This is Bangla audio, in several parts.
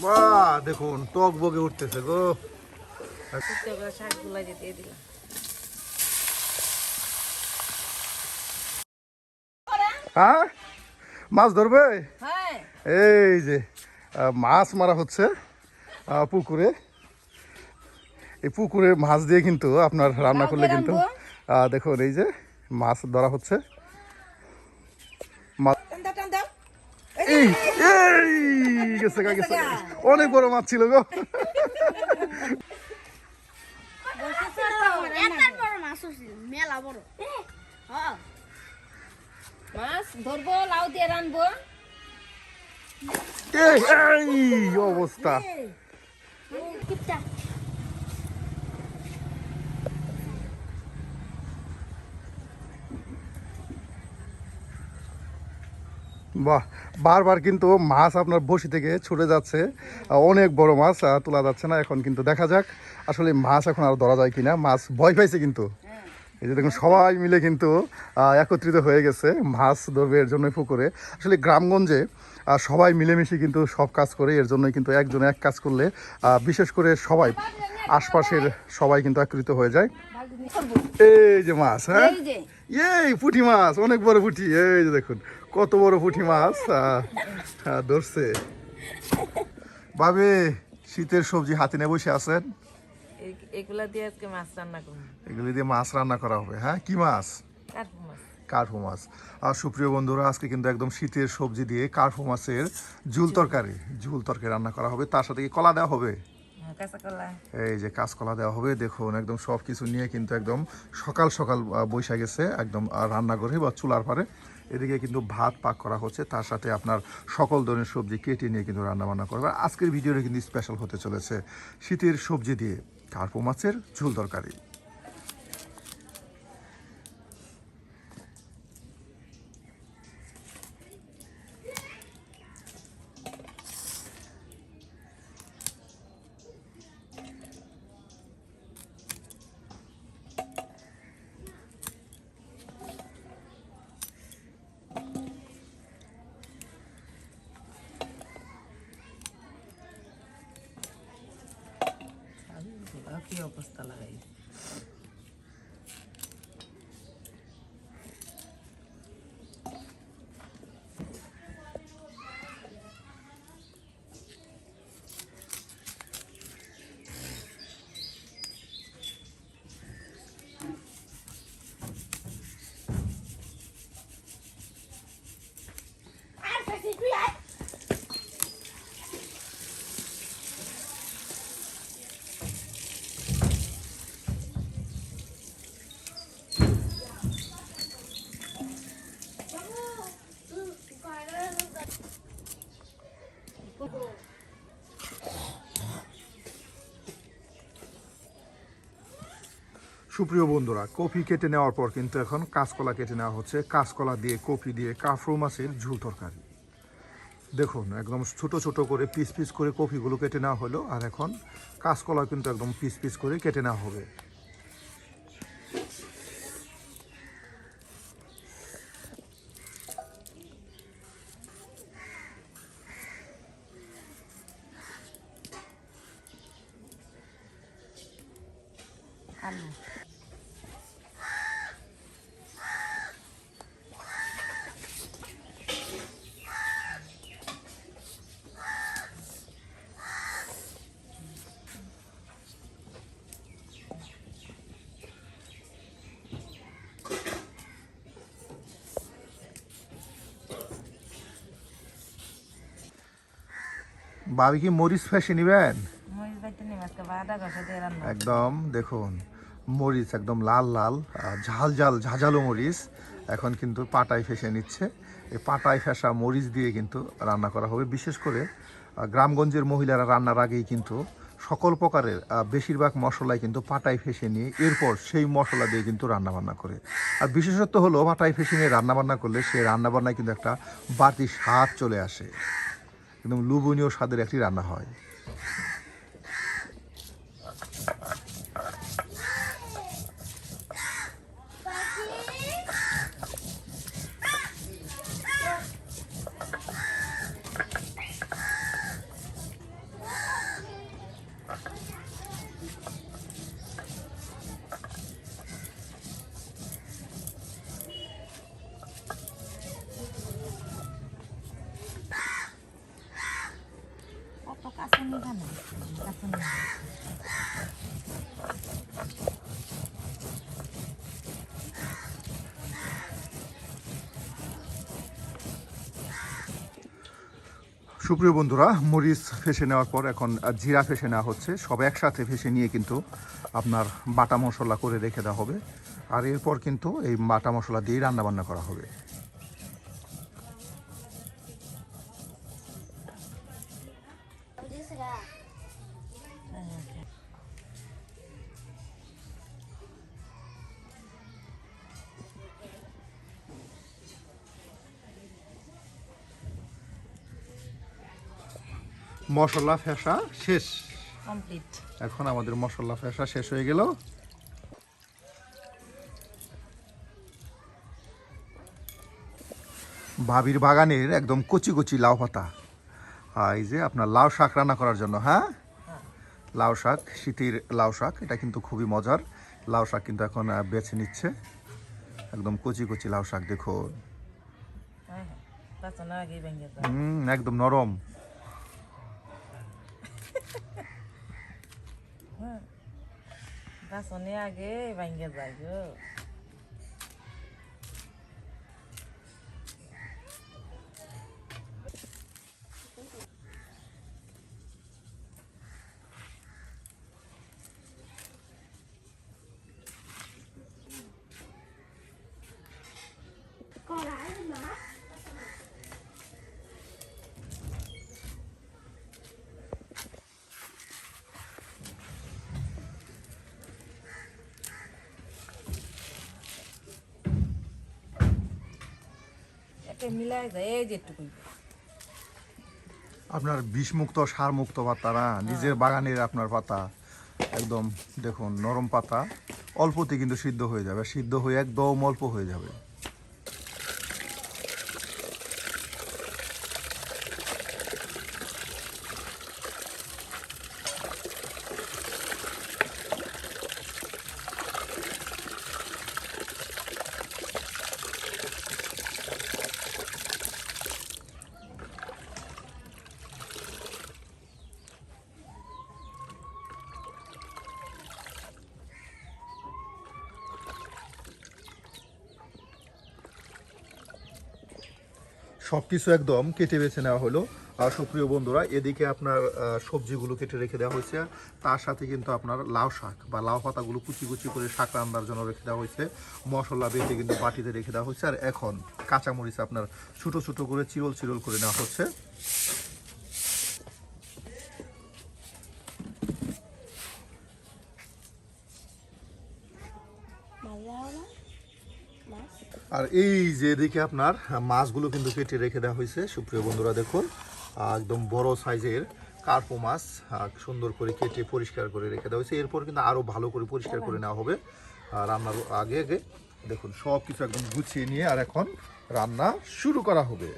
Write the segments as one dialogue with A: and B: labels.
A: বাহ দেখুন টক বগে উঠতেছে গো।
B: শাকগুলো দিয়ে দিলাম
A: হ্যাঁ। মাছ ধরবে এই যে মাছ মারা হচ্ছে পুকুরে। এই পুকুরে মাছ দিয়ে কিন্তু আপনার রান্না করলে কিন্তু দেখুন এই যে মাছ ধরা হচ্ছে মাছ-
B: টান্দা টান্দা
A: এই এই গেছে গা, গেছে অনেক বড় মাছ ছিল গো।
C: মাছ
B: ধরবো লাউ দিয়ে রানবো।
A: এই এই অবস্থা। বাহ বারবার কিন্তু মাছ আপনার বসি থেকে ছুটে যাচ্ছে। অনেক বড় মাছ তোলা যাচ্ছে না। এখন কিন্তু দেখা যাক আসলে মাছ এখন আর ধরা যায় কিনা। মাছ ভয় পাইছে কিন্তু। এই যে দেখুন সবাই মিলে কিন্তু একত্রিত হয়ে গেছে মাছ ধরবে এর জন্য পুকুরে। আসলে গ্রামগঞ্জে সবাই মিলেমিশে কিন্তু সব কাজ করে এর জন্যই কিন্তু একজন এক কাজ করলে বিশেষ করে সবাই আশপাশের সবাই কিন্তু একত্রিত হয়ে যায়। এই যে মাছ হ্যাঁ?
B: এই
A: পুঁটি মাছ অনেক বড় পুঁটি। এই যে দেখুন কত বড় পুঁটি মাছ? ধরছে। বাবে শীতের সবজি হাতে নিয়ে বসে আছেন।
B: এগুলা দিয়ে আজকে মাছ রান্না করব।
A: এগুলি দিয়ে মাছ রান্না করা হবে হ্যাঁ? কি মাছ? কার্ফু মাছ। আর সুপ্রিয় বন্ধুরা আজকে কিন্তু একদম শীতের সবজি দিয়ে কার্ফু মাছের ঝুল তরকারি ঝুল তরকারি রান্না করা হবে। তার সাথে কি কলা দেওয়া হবে?
B: হ্যাঁ,
A: এই যে কাঁচকলা দেওয়া হবে দেখুন একদম সব কিছু নিয়ে কিন্তু একদম সকাল সকাল বৈশা গেছে একদম আহ, রান্নাঘরে বা চুলার পারে এদিকে কিন্তু ভাত পাক করা হচ্ছে, তার সাথে আপনার সকল ধরনের সবজি কেটে নিয়ে কিন্তু রান্নাবান্না করবে। আজকের ভিডিওটা কিন্তু স্পেশাল হতে চলেছে শীতের সবজি দিয়ে। কার্পো মাছের ঝুল তরকারি।
B: কি অবস্থা লাগাই
A: সুপ্রিয় বন্ধুরা, কফি কেটে নেওয়ার পর কিন্তু এখন কাঁচকলা কেটে নেওয়া হচ্ছে। কাঁচকলা দিয়ে, কফি দিয়ে, কাফরু মাছের ঝুল তরকারি। দেখুন, একদম ছোট ছোট করে পিস পিস করে কফিগুলো কেটে নেওয়া হলো। আর এখন কাঁচকলা কিন্তু একদম পিস পিস করে কেটে নেওয়া হবে
B: আলু
A: বাবি কি মরিচ ফেসে নিবেন একদম দেখুন মরিচ একদম লাল লাল ঝাল ঝাল ঝাঁঝালো মরিচ এখন কিন্তু পাটায় ফেসে নিচ্ছে। এই পাটায় ফেসা মরিচ দিয়ে কিন্তু রান্না করা হবে। বিশেষ করে গ্রামগঞ্জের মহিলারা রান্নার আগেই কিন্তু সকল প্রকারের বেশিরভাগ মশলায় কিন্তু পাটায় ফেসে নিয়ে এরপর সেই মশলা দিয়ে কিন্তু রান্না বান্না করে। আর বিশেষত্ব হলো পাটায় ফেসে নিয়ে রান্না বান্না করলে সেই রান্না বান্নায় কিন্তু একটা বাড়তি স্বাদ চলে আসে। একদম লুবনীয় স্বাদের একটি রান্না হয়। সুপ্রিয় বন্ধুরা, মরিচ ফেসে নেওয়ার পর এখন জিরা ফেসে নেওয়া হচ্ছে। সব একসাথে ফেসে নিয়ে কিন্তু আপনার বাটা মশলা করে রেখে দেওয়া হবে। আর এরপর কিন্তু এই বাটা মশলা দিয়েই রান্নাবান্না করা হবে। মশলা ফেসা শেষ।
B: কমপ্লিট।
A: এখন আমাদের মশলা ফেসা শেষ হয়ে গেল। ভাবির বাগানের একদম কচি কচি লাউ পাতা। আর এই যে আপনার লাউ শাক রান্না করার জন্য হ্যাঁ? লাউ শাক শীতের লাউ শাক এটা কিন্তু খুবই মজার। লাউ শাক কিন্তু এখন বেছে নিচ্ছে। একদম কচি কচি লাউ শাক দেখুন।
B: হ্যাঁ হ্যাঁ।
A: নরম
B: পাঁচনে আগে ভেঙে যায় গো একে মিলাই যায় এই
A: আপনার বিষমুক্ত সারমুক্ত পাতা না? নিজের বাগানের আপনার পাতা। একদম দেখুন নরম পাতা। অল্পতে কিন্তু সিদ্ধ হয়ে যাবে। সিদ্ধ হয়ে একদম অল্প হয়ে যাবে। সব কিছু একদম কেটে বেছে নেওয়া হলো। আর সুপ্রিয় বন্ধুরা, এদিকে আপনার সবজিগুলো কেটে রেখে দেওয়া হয়েছে। তার সাথে কিন্তু আপনার লাউ শাক বা লাউ পাতাগুলো কুচি কুচি করে শাক রান্নার জন্য রেখে দেওয়া হয়েছে। মশলা বেটে কিন্তু বাটিতে রেখে দেওয়া হয়েছে। আর এখন কাঁচামরিচ আপনার ছোটো ছোটো করে চিরল চিরল করে নেওয়া হচ্ছে। আর এই যে এদিকে আপনার মাছগুলো কিন্তু কেটে রেখে দেওয়া হয়েছে। সুপ্রিয় বন্ধুরা দেখুন একদম বড় সাইজের কার্পো মাছ সুন্দর করে কেটে পরিষ্কার করে রেখে দেওয়া হয়েছে। এরপর কিন্তু আরও ভালো করে পরিষ্কার করে নেওয়া হবে। আর রান্নার আগে আগে দেখুন সব কিছু একদম গুছিয়ে নিয়ে আর এখন রান্না শুরু করা হবে।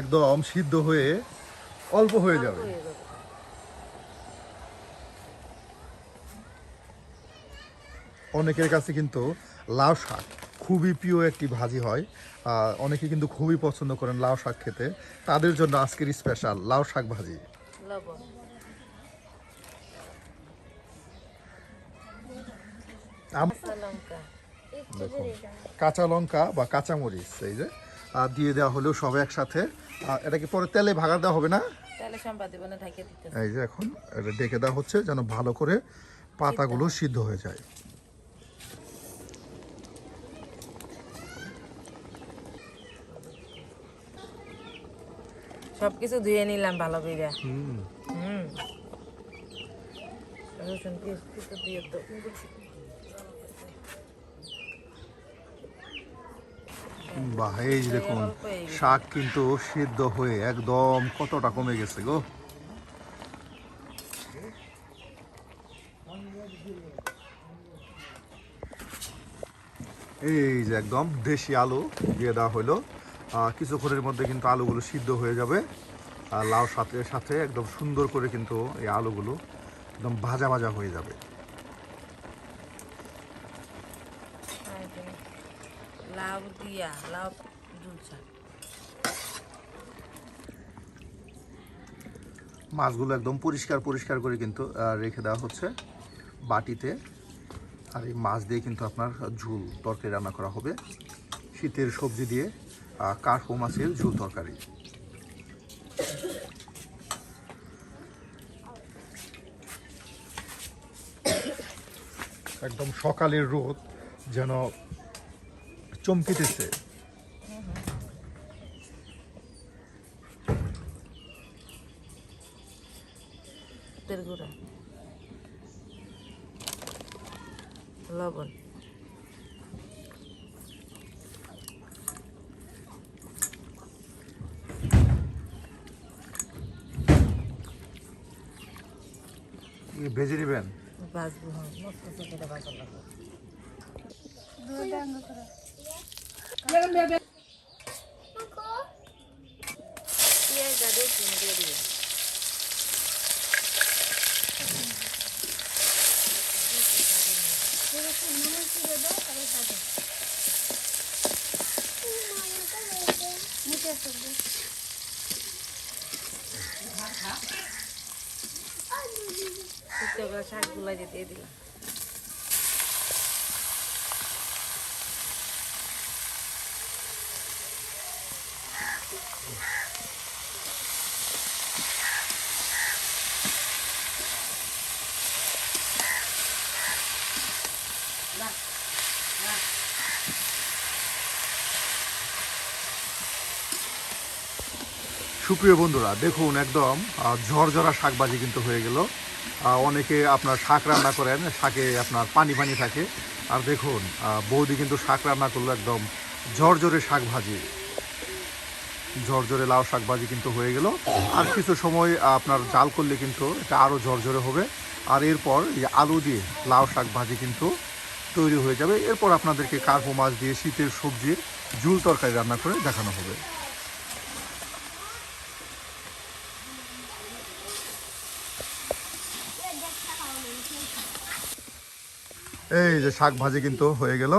A: একদম সিদ্ধ হয়ে অল্প হয়ে যাবে
B: হয়ে যাবে
A: অনেকের কাছে কিন্তু লাউ শাক খুবই প্রিয় একটি ভাজি হয়। অনেকে কিন্তু খুবই পছন্দ করেন লাউ শাক খেতে। তাদের জন্য আজকের স্পেশাল লাউ শাক ভাজি।
B: কাঁচা লঙ্কা
A: দেখুন কাঁচা লঙ্কা বা কাঁচা মরিচ এই যে আর দিয়ে দেওয়া হলেও সব একসাথে। এটাকে পরে তেলে ভাগা দেওয়া হবে না? এই যে এখন এটা ডেকে দেওয়া হচ্ছে যেন ভালো করে পাতাগুলো সিদ্ধ হয়ে যায়।
B: সব কিছু ধুয়ে নিলাম ভালো করে। হুম। রসুন দিয়ে তো
A: বাহ এই দেখুন শাক কিন্তু সিদ্ধ হয়ে একদম কতটা কমে গেছে গো। এই যে একদম দেশি আলু দিয়ে দেওয়া হলো। কিছুক্ষণের মধ্যে কিন্তু আলুগুলো সিদ্ধ হয়ে যাবে। আর লাউ সাথে সাথে একদম সুন্দর করে কিন্তু এই আলুগুলো একদম ভাজা ভাজা হয়ে যাবে।
B: লাউ দিয়া লাউ
A: মাছগুলো একদম পরিষ্কার পরিষ্কার করে কিন্তু রেখে দেওয়া হচ্ছে বাটিতে। আর এই মাছ দিয়ে কিন্তু আপনার ঝুল তরকারি রান্না করা হবে। শীতের সবজি দিয়ে কাঠপো মাছের ঝুল তরকারি। একদম সকালের রোদ যেন চমকিতেছে
B: তেল গুঁড়া লবণ
A: ভেজে নেবেন
B: ভাজবো হ্যাঁ মস্ত চোখে ভাজা লাগবে
C: দুর্দান্ত করে
B: পেঁয়াজ আর রসুন দিয়ে দিবে করে যে দিয়ে দিলাম
A: সুপ্রিয় বন্ধুরা, দেখুন একদম ঝরঝরা শাকবাজি কিন্তু হয়ে গেল। অনেকে আপনার শাক রান্না করেন, শাকে আপনার পানি পানি থাকে। আর দেখুন বৌদি কিন্তু শাক রান্না করল একদম ঝরঝরে শাক ভাজি ঝরঝরে লাউ শাক ভাজি কিন্তু হয়ে গেল। আর কিছু সময় আপনার জাল করলে কিন্তু এটা আরও ঝরঝরে হবে। আর এরপর এই আলু দিয়ে লাউ শাক ভাজি কিন্তু তৈরি হয়ে যাবে। এরপর আপনাদেরকে কার্পো মাছ দিয়ে শীতের সবজির ঝুল তরকারি রান্না করে দেখানো হবে। এই যে শাক ভাজি কিন্তু হয়ে গেল।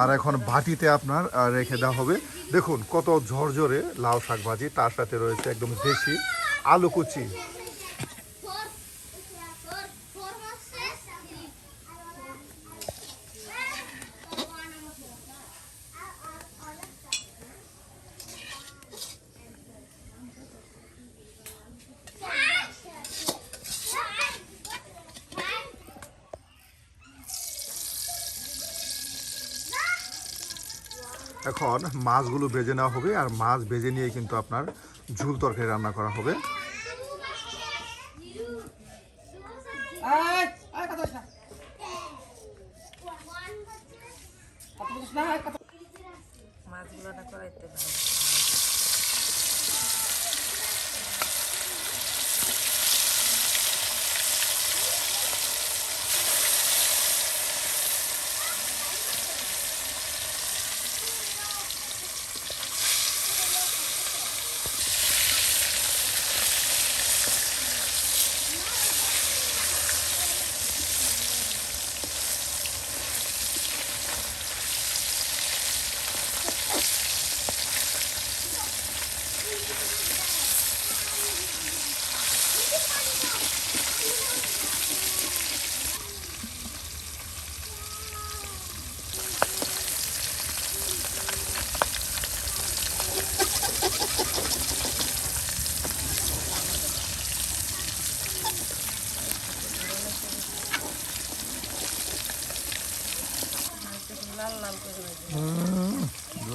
A: আর এখন বাটিতে আপনার রেখে দেওয়া হবে। দেখুন কত ঝরঝরে লাউ শাক ভাজি, তার সাথে রয়েছে একদম দেশি আলু কুচি। এখন মাছগুলো ভেজে নেওয়া হবে, আর মাছ ভেজে নিয়ে কিন্তু আপনার ঝুল তরকারি রান্না করা হবে।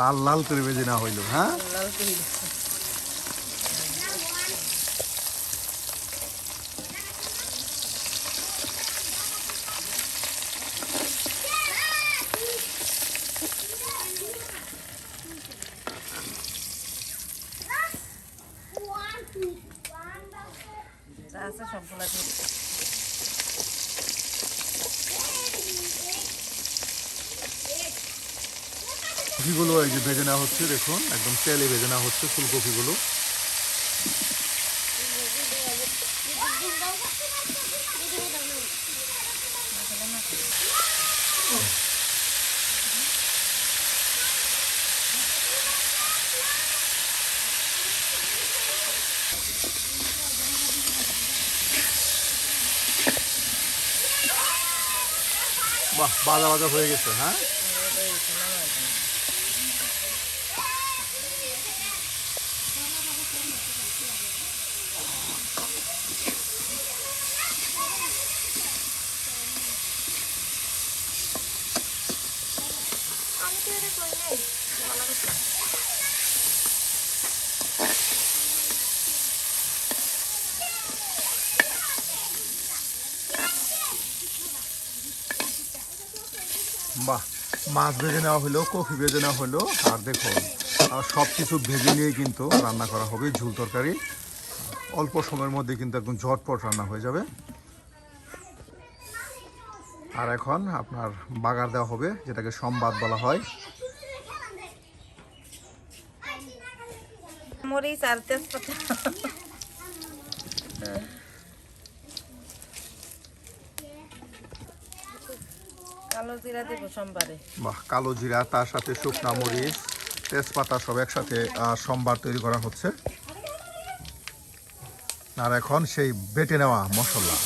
B: লাল লাল করে
A: বেজে না হইল হ্যাঁ?
B: লাল করে
A: এই যে ভেজে নেওয়া হচ্ছে, দেখুন, একদম তেলে ভেজে নেওয়া হচ্ছে ফুলকপিগুলো। বাহ, বাজা বাজা হয়ে গেছে হ্যাঁ? বাহ, মাছ ভেজে নেওয়া হলো, কফি ভেজে নেওয়া হলো। আর দেখুন সব কিছু ভেজে নিয়ে কিন্তু রান্না করা হবে, ঝুল তরকারি। অল্প সময়ের মধ্যে কিন্তু একদম ঝটপট রান্না হয়ে যাবে। আর এখন আপনার বাগার দেওয়া হবে, যেটাকে সম্বাদ বলা হয়।
B: মরিচ আর তেজপাতা।
A: বাহ কালো জিরা তার সাথে শুকনা মরিচ, তেজপাতা সব একসাথে সম্বার তৈরি করা হচ্ছে। আর এখন সেই বেটে নেওয়া মশলা।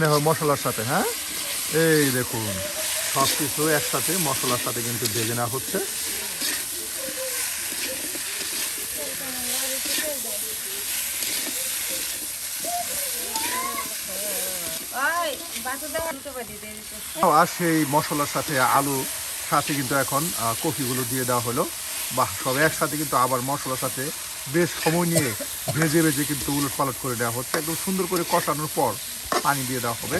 A: নেওয়া হয় মশলার সাথে হ্যাঁ? এই দেখুন সব কিছু একসাথে মশলার সাথে কিন্তু ভেজে নেওয়া হচ্ছে। আর সেই মশলার সাথে আলু সাথে কিন্তু এখন কফিগুলো দিয়ে দেওয়া হলো। বাহ সব একসাথে কিন্তু আবার মশলার সাথে বেশ সময় নিয়ে ভেজে ভেজে কিন্তু উলট পালট করে দেওয়া হচ্ছে। একদম সুন্দর করে কষানোর পর পানি দিয়ে দেওয়া হবে।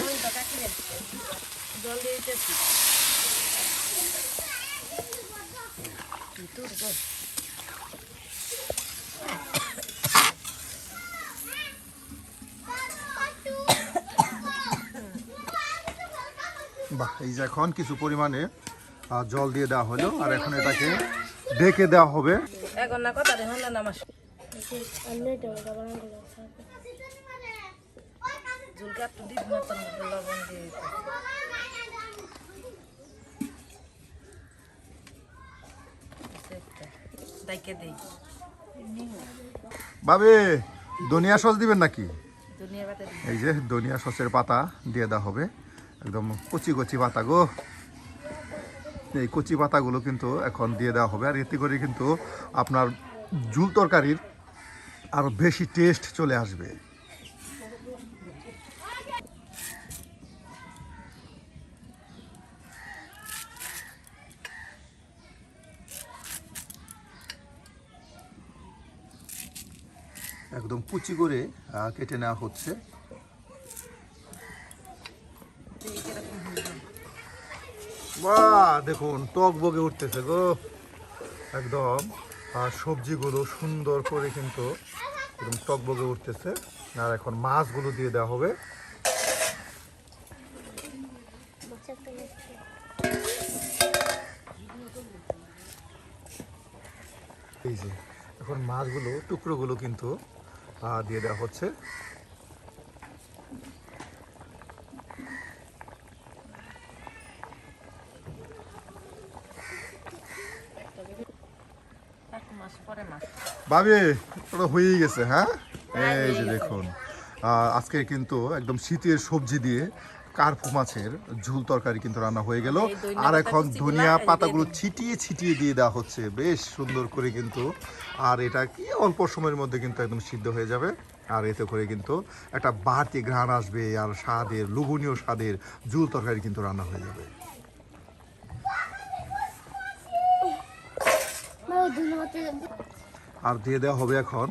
A: বাহ, এই যে এখন কিছু পরিমাণে জল দিয়ে দেওয়া হলো। আর এখন এটাকে ডেকে দেওয়া হবে।
B: এখন না কথা
A: বাবে ধনিয়া সস দিবেন নাকি?
B: দুনিয়া
A: এই যে ধনিয়া সসের পাতা দিয়ে দেওয়া হবে। একদম কচি কচি পাতা গো। এই কচি পাতাগুলো কিন্তু এখন দিয়ে দেওয়া হবে। আর এতে করে কিন্তু আপনার ঝুল তরকারির আরও বেশি টেস্ট চলে আসবে। একদম কুচি করে কেটে নেওয়া হচ্ছে। বাহ, দেখুন টক বগে উঠতেছে গো। একদম। সবজিগুলো সুন্দর করে কিন্তু এরকম টক বগে উঠতেছে। আর এখন মাছগুলো দিয়ে দেওয়া হবে। এই যে, এখন মাছগুলো, টুকরোগুলো কিন্তু দিয়ে দেওয়া হচ্ছে
B: এক মাস পরে মাস
A: ভাবি ওটা হয়েই গেছে হ্যাঁ? এই যে দেখুন আজকে কিন্তু একদম শীতের সবজি দিয়ে কার্পু মাছের ঝুল তরকারি কিন্তু রান্না হয়ে গেল। আর এখন ধনিয়া পাতাগুলো ছিটিয়ে ছিটিয়ে দিয়ে দেওয়া হচ্ছে বেশ সুন্দর করে কিন্তু। আর এটা কি অল্প সময়ের মধ্যে কিন্তু একদম সিদ্ধ হয়ে যাবে। আর এতে করে কিন্তু একটা বাড়তি ঘ্রাণ আসবে আর স্বাদের লোভনীয় স্বাদের ঝুল তরকারি কিন্তু রান্না হয়ে যাবে। আর দিয়ে দেওয়া হবে এখন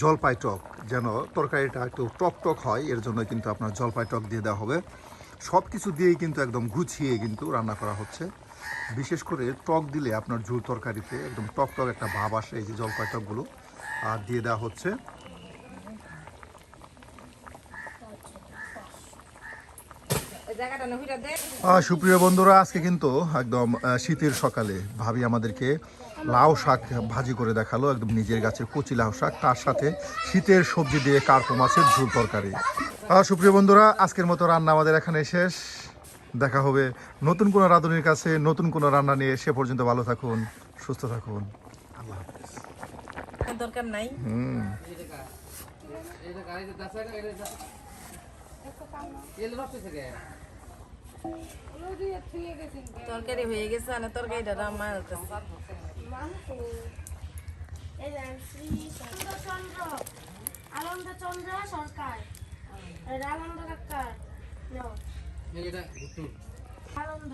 A: জলপাই টক, যেন তরকারিটা একটু টক টক হয়, এর জন্য কিন্তু আপনার জলপাই টক দিয়ে দেওয়া হবে। সব কিছু দিয়েই কিন্তু একদম গুছিয়ে কিন্তু রান্না করা হচ্ছে। বিশেষ করে টক দিলে আপনার ঝুল তরকারিতে একদম টক টক একটা ভাব আসে, এই যে জলপাই টকগুলো। আর দিয়ে দেওয়া হচ্ছে সুপ্রিয় বন্ধুরা, আজকে কিন্তু একদম শীতের সকালে ভাবি আমাদেরকে লাউ শাক ভাজি করে দেখাল একদম নিজের গাছের কচি লাউ শাক তার সাথে শীতের সবজি দিয়ে কার্পো মাছের ঝুল তরকারি। সুপ্রিয় বন্ধুরা আজকের মতো রান্না আমাদের এখানে শেষ। দেখা হবে নতুন কোনো রাঁধুনির কাছে নতুন কোনো রান্না নিয়ে। সে পর্যন্ত ভালো থাকুন সুস্থ থাকুন।
B: দরকার নাই।
A: হুম।
B: তরকারি হয়ে গেছে তরকারিটা রান্না
C: এই যে শ্রী চন্দ্র আনন্দচন্দ্র সরকার। এটা আনন্দ। কাকার নাও আনন্দ?